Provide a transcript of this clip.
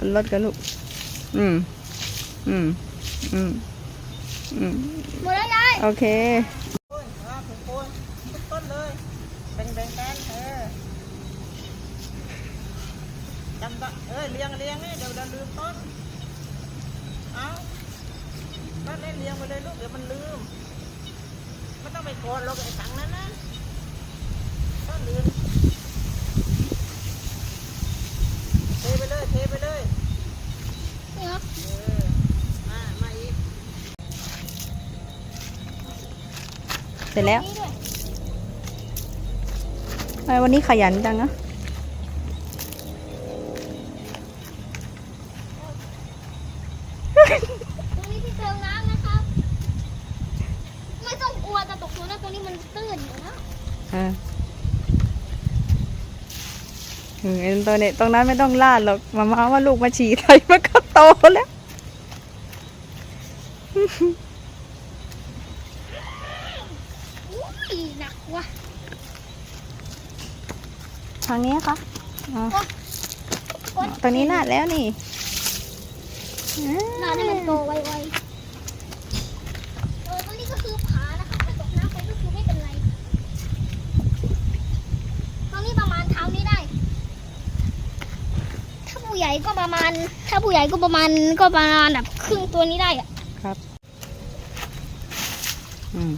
บนรถกันลูก อืม อืม อืม อืม หมดแล้วยายโอเค โอ้ยอ่าผูกโคนทุกต้นเลยแบ่งแบ่งๆกันเออจำก็เออเลี้ยงเลี้ยงนี่เดี๋ยวเราลืมต้นเอาต้นนี้เลี้ยงไปเลยลูกเดี๋ยวมันลืมไม่ต้องไปโกนหรอกไอ้ถังนั้นนะต้นลืมเทไปเลยเทไปเลย นี่ครับ เออ มา มาอีก เสร็จแล้วนี่ด้วยทำไมวันนี้ขยันจังนะตรงนี้ที่เติมน้ำนะครับ ไม่ต้องกลัวจะตกตัวนะตรงนี้มันตื้นอยู่นะอ่าเออไอ้ตัวเนี้ยตรงนั้นไม่ต้องลาดหรอกมามาว่าลูกมาฉี่ไทยมันก็โตแล้ว อุ้ย หนักว่ะทางนี้ค่ะอ๋อกดตรงนี้ลาดแล้วนี่อ่าน้ำให้มันโตไวๆเออตรงนี้ก็คือผานะครับถ้าตกน้ำไปก็คือไม่เป็นไร ตรงนี้ประมาณเท้านี้ได้ ถ้าผู้ใหญ่ก็ประมาณ ถ้าผู้ใหญ่ก็ประมาณก็ประมาณแบบครึ่งตัวนี้ได้อะอืม